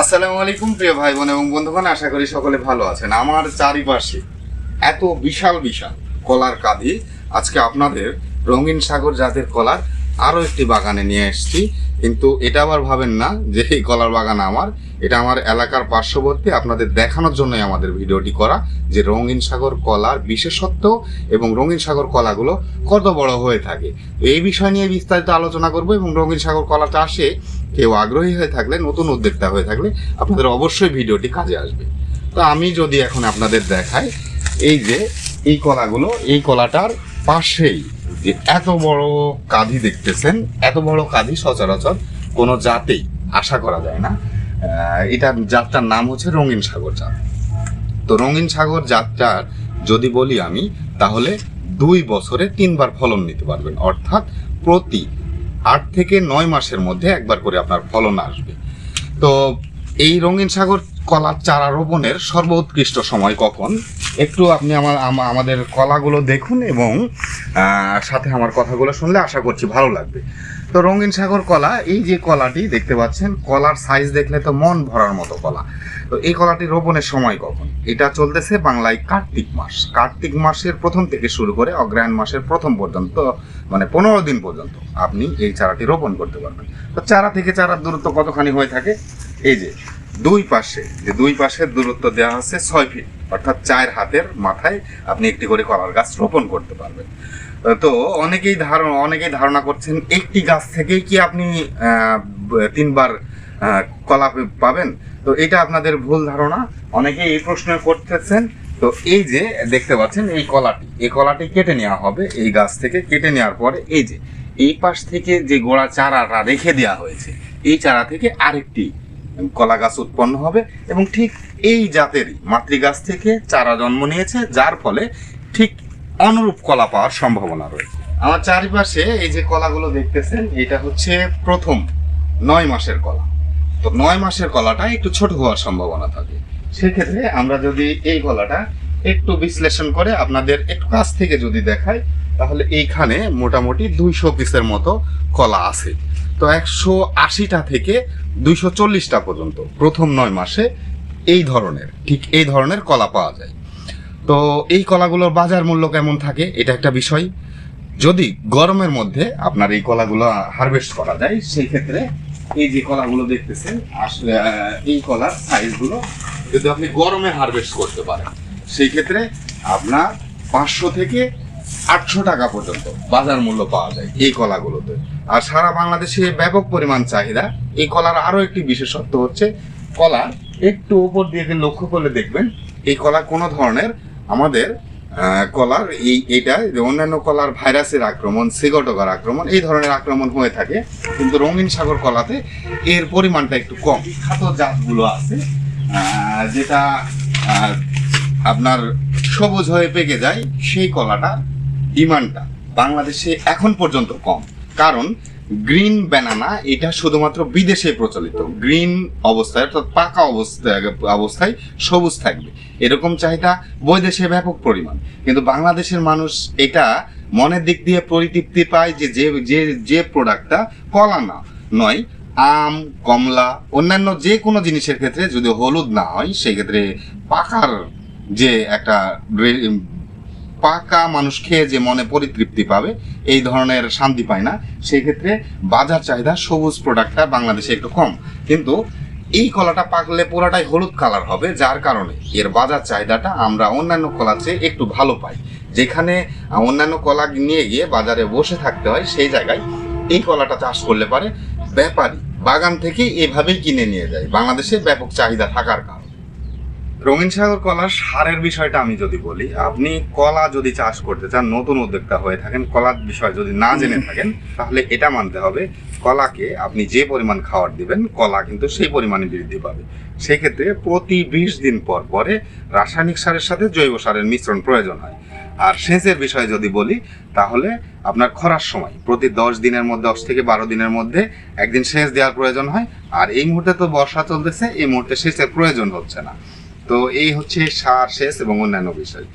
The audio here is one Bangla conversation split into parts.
আসসালামু আলাইকুম প্রিয় ভাই বোন এবং বন্ধুগণ, আশা করি সকলে ভালো আছেন। আমার চারিপাশে এত বিশাল বিশাল কলার কাঁদি আজকে আপনাদের রঙিন সাগর জাতের কলার আরও একটি বাগানে নিয়ে এসেছি। কিন্তু এটা আবার ভাবেন না যে এই কলার বাগান আমার, এটা আমার এলাকার পার্শ্ববর্তী। আপনাদের দেখানোর জন্যই আমাদের ভিডিওটি করা যে রঙিন সাগর কলার বিশেষত্ব এবং রঙিন সাগর কলাগুলো কত বড় হয়ে থাকে। এই বিষয় নিয়ে বিস্তারিত আলোচনা করব এবং রঙিন সাগর কলা চাষে কেউ আগ্রহী হয়ে থাকলে, নতুন উদ্যোক্তা হয়ে থাকলে আপনাদের অবশ্যই ভিডিওটি কাজে আসবে। তো আমি যদি এখন আপনাদের দেখাই, এই যে এই কলাগুলো, এই কলাটার পাশেই যে এত বড় কাঁধি দেখতেছেন, এত বড় কাঁধি সচরাচর কোনো জাতেই আশা করা যায় না। এটার জাতটার নাম হচ্ছে রঙিন সাগর জাত। তো রঙিন সাগর জাতটার যদি বলি আমি, তাহলে দুই বছরে তিনবার ফলন নিতে পারবেন। অর্থাৎ প্রতি আট থেকে নয় মাসের মধ্যে একবার করে আপনার ফলন আসবে। তো এই রঙিন সাগর কলার চারা রোপণের সর্বোৎকৃষ্ট সময় কখন? একটু আপনি আমার আমাদের কলাগুলো দেখুন এবং সাথে আমার কথাগুলো শুনলে আশা করছি ভালো লাগবে। তো রঙিন সাগর কলা, এই যে কলাটি দেখতে পাচ্ছেন, কলার সাইজ দেখলে তো মন ভরার মতো কলা। তো এই কলাটি রোপণের সময় কখন? এটা চলতেছে বাংলায় কার্তিক মাস। কার্তিক মাসের প্রথম থেকে শুরু করে অগ্রহায়ণ মাসের প্রথম পর্যন্ত মানে পনেরো দিন পর্যন্ত আপনি এই চারাটি রোপণ করতে পারবেন। তো চারা থেকে চারার দূরত্ব কতখানি হয়ে থাকে? এই যে দুই পাশে, যে দুই পাশের দূরত্ব দেওয়া আছে ছয় ফিট অর্থাৎ চার হাতের মাথায় আপনি একটি করে কলার গাছ রোপণ করতে পারবেন। তো অনেকেই ধারণা অনেকেই ধারণা করছেন একটি গাছ থেকেই কি আপনি তিনবার কলা পাবেন? তো এটা আপনাদের ভুল ধারণা। অনেকেই এই প্রশ্ন করতেছেন। তো এই যে দেখতে পাচ্ছেন এই কলাটি এই কলাটি কেটে নেওয়া হবে, এই গাছ থেকে কেটে নেওয়ার পরে এই যে, এই পাশ থেকে যে গোড়া চারাটা রেখে দেওয়া হয়েছে, এই চারা থেকে আরেকটি কলা গাছ উৎপন্ন হবে এবং ঠিক এই জাতেরই মাতৃগাছ থেকে চারা জন্ম নিয়েছে, যার ফলে ঠিক অনুরূপ কলা পাওয়ার সম্ভাবনা রয়েছে। আমার চারিপাশে এই যে কলাগুলো দেখতেছেন, এটা হচ্ছে প্রথম নয় মাসের কলা। তো নয় মাসের কলাটা একটু ছোট হওয়ার সম্ভাবনা থাকে। সেক্ষেত্রে আমরা যদি এই কলাটা একটু বিশ্লেষণ করে আপনাদের একটু কাছ থেকে যদি দেখাই, তাহলে এইখানে মোটামুটি দুইশো পিসের মতো কলা আছে। তো একশো আশিটা থেকে দুইশো চল্লিশটা পর্যন্ত প্রথম নয় মাসে এই ধরনের, ঠিক এই ধরনের কলা পাওয়া যায়। তো এই কলাগুলোর বাজার মূল্য কেমন থাকে, এটা একটা বিষয়। যদি গরমের মধ্যে আপনার এই কলাগুলো হারভেস্ট করা যায়, সেই ক্ষেত্রে এই যে কলাগুলো দেখতেছেন আসলে এই কলার সাইজগুলো যদি আপনি গরমে হারভেস্ট করতে পারেন, সেই ক্ষেত্রে আপনার পাঁচশো থেকে আটশো টাকা পর্যন্ত বাজার মূল্য পাওয়া যায় এই কলাগুলোতে। আর সারা বাংলাদেশে ব্যাপক পরিমাণ চাহিদা। এই কলার আরও একটি বিশেষত্ব হচ্ছে, কলা একটু উপর দিয়ে লক্ষ্য করলে দেখবেন, এই কলা কোনো ধরনের আমাদের কলার এই এটা অন্যান্য কলার ভাইরাসের আক্রমণ, সিগটকার আক্রমণ, এই ধরনের আক্রমণ হয়ে থাকে। কিন্তু রঙিন সাগর কলাতে এর পরিমাণটা একটু কম। বিখ্যাত জাতগুলো আছে যেটা আপনার সবুজ হয়ে পেকে যায়, সেই কলাটা ডিমান্ডটা বাংলাদেশে এখন পর্যন্ত কম। কারণ গ্রিন ব্যানানা এটা শুধুমাত্র বিদেশে প্রচলিত। গ্রিন অবস্থায় অর্থাৎ পাকা অবস্থায় অবস্থায় সবুজ থাকবে। এরকম চাহিদা বৈদেশে ব্যাপক পরিমাণ। কিন্তু বাংলাদেশের মানুষ এটা মনের দিক দিয়ে পরিতৃপ্তি পায় যে যে যে প্রোডাক্টটা কলা না, নয় আম, কমলা, অন্যান্য যে কোনো জিনিসের ক্ষেত্রে যদি হলুদ না হয় সেই ক্ষেত্রে পাকার যে একটা পাকা মানুষ খেয়ে যে মনে পরিতৃপ্তি পাবে, এই ধরনের শান্তি পায় না। সেই ক্ষেত্রে বাজার চাহিদা সবুজ প্রোডাক্টটা বাংলাদেশে একটু কম। কিন্তু এই কলাটা পাকলে পুরাটাই হলুদ কালার হবে, যার কারণে এর বাজার চাহিদাটা আমরা অন্যান্য কলার চেয়ে একটু ভালো পাই। যেখানে অন্যান্য কলা নিয়ে গিয়ে বাজারে বসে থাকতে হয়, সেই জায়গায় এই কলাটা চাষ করলে পারে ব্যাপারী। বাগান থেকে এভাবেই কিনে নিয়ে যায়। বাংলাদেশে ব্যাপক চাহিদা থাকার কারণে। রঙিন সাগর কলার সারের বিষয়টা আমি যদি বলি, আপনি কলা যদি চাষ করতে চান, নতুন উদ্যোক্তা হয়ে থাকেন, কলার বিষয় যদি না জেনে থাকেন, তাহলে এটা মানতে হবে, কলাকে আপনি যে পরিমাণ খাবার দিবেন, কলা কিন্তু সেই পরিমাণে বৃদ্ধি পাবে। সেক্ষেত্রে প্রতি বিশ দিন পর পরে রাসায়নিক সারের সাথে জৈব সারের মিশ্রণ প্রয়োজন হয়। আর সেচের বিষয়ে যদি বলি, তাহলে আপনার খরার সময়, প্রতি দশ দিনের মধ্যে, দশ থেকে বারো দিনের মধ্যে একদিন সেচ দেওয়ার প্রয়োজন হয়। আর এই মুহূর্তে তো বর্ষা চলতেছে, এই মুহূর্তে সেচের প্রয়োজন হচ্ছে না। তো এই হচ্ছে সার শেষ এবং অন্যান্য বিষয়।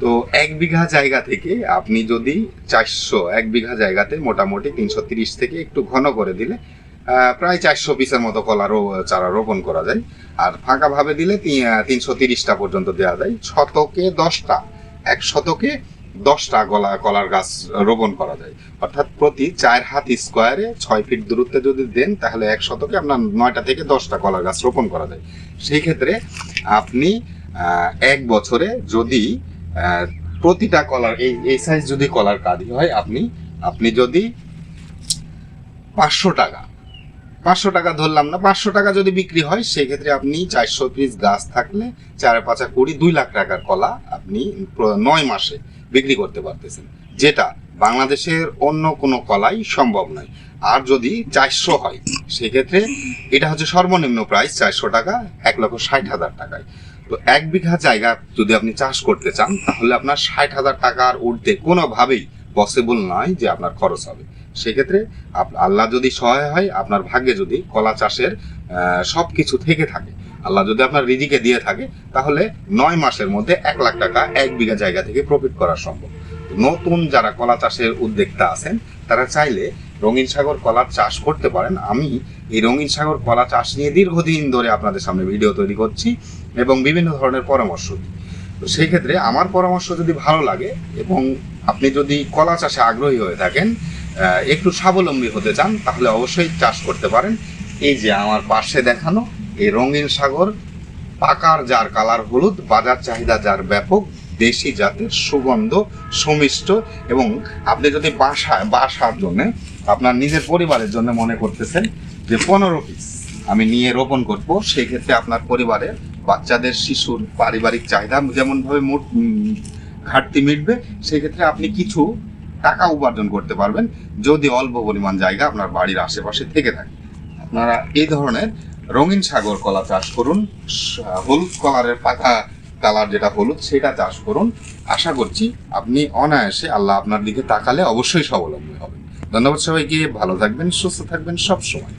তো এক বিঘা জায়গা থেকে আপনি যদি চারশো, এক বিঘা জায়গাতে মোটামুটি তিনশো তিরিশ থেকে একটু ঘন করে দিলে প্রায় চারশো পিসের মতো কলারও চারা রোপণ করা যায়। আর ফাঁকাভাবে দিলে তিনশো তিরিশটা পর্যন্ত দেওয়া যায়। শতকে দশটা, এক শতকে দশটা গলা, কলার গাছ রোপণ করা যায়। অর্থাৎ প্রতি চার হাত স্কোয়ারে ছয় ফিট দূরত্বে যদি দেন, তাহলে এক শতকে আপনার নয়টা থেকে দশটা কলার গাছ রোপণ করা যায়। সেই ক্ষেত্রে আপনি এক বছরে যদি প্রতিটা কলার, এই এই সাইজ যদি কলার কাঁদি হয়, আপনি আপনি যদি পাঁচশো টাকা পাঁচশো টাকা ধরলাম না, পাঁচশো টাকা যদি বিক্রি হয় সেক্ষেত্রে আপনি চারশো পিস গাছ থাকলে চার, পাঁচা, কুড়ি, দুই লাখ টাকার কলা আপনি নয় মাসে বিক্রি করতে পারতেছেন। যেটা বাংলাদেশের অন্য কোনো কলাই সম্ভব নয়। আর যদি চারশো হয়, সেক্ষেত্রে এটা হচ্ছে সর্বনিম্ন প্রাইস চারশো টাকা, এক লক্ষ ষাট হাজার টাকায়। তো এক বিঘা জায়গা যদি আপনি চাষ করতে চান, তাহলে আপনার ষাট হাজার টাকার ঊর্ধ্বে কোনোভাবেই পসিবল নয় যে আপনার খরচ হবে। সেক্ষেত্রে আল্লাহ যদি সহায় হয়, আপনার ভাগ্যে যদি কলা চাষের সব কিছু থেকে থাকে আল্লাহ যদি আপনার রিজিকে দিয়ে থাকে, তাহলে নয় মাসের মধ্যে এক লাখ টাকা এক বিঘা জায়গা থেকে প্রফিট করা সম্ভব। নতুন যারা কলা চাষের উদ্যোক্তা আছেন, তারা চাইলে রঙিন সাগর কলার চাষ করতে পারেন। আমি এই রঙিন সাগর কলা চাষ নিয়ে দীর্ঘদিন ধরে আপনাদের সামনে ভিডিও তৈরি করছি এবং বিভিন্ন ধরনের পরামর্শ দিই। তো সেই ক্ষেত্রে আমার পরামর্শ যদি ভালো লাগে এবং আপনি যদি কলা চাষে আগ্রহী হয়ে থাকেন একটু স্বাবলম্বী হতে চান, তাহলে অবশ্যই চাষ করতে পারেন। এই যে আমার পাশে দেখানো এই রঙিন সাগর, পাকার যার কালার হলুদ, বাজার চাহিদা যার ব্যাপক, দেশি জাতের সুগন্ধ, সুমিষ্ট এবং আপনি যদি বাসায় বাসার জন্য, আপনার নিজের পরিবারের জন্য মনে করতেছেন যে পনেরো পিস আমি নিয়ে রোপণ করব, সেই ক্ষেত্রে আপনার পরিবারের বাচ্চাদের, শিশুর পারিবারিক চাহিদা যেমনভাবে মোট ঘাটতি মিটবে, সেই ক্ষেত্রে আপনি কিছু টাকা উপার্জন করতে পারবেন, যদি অল্প পরিমাণ জায়গা আপনার বাড়ির আশেপাশে থেকে থাকে। আপনারা এই ধরনের রঙিন সাগর কলা চাষ করুন হলুদ কলারের পাতা কালার যেটা হলুদ, সেটা চাষ করুন। আশা করছি আপনি অনায়াসে আল্লাহ আপনার দিকে তাকালে অবশ্যই স্বাবলম্বী হবেন। ধন্যবাদ সবাইকে, ভালো থাকবেন, সুস্থ থাকবেন সব সময়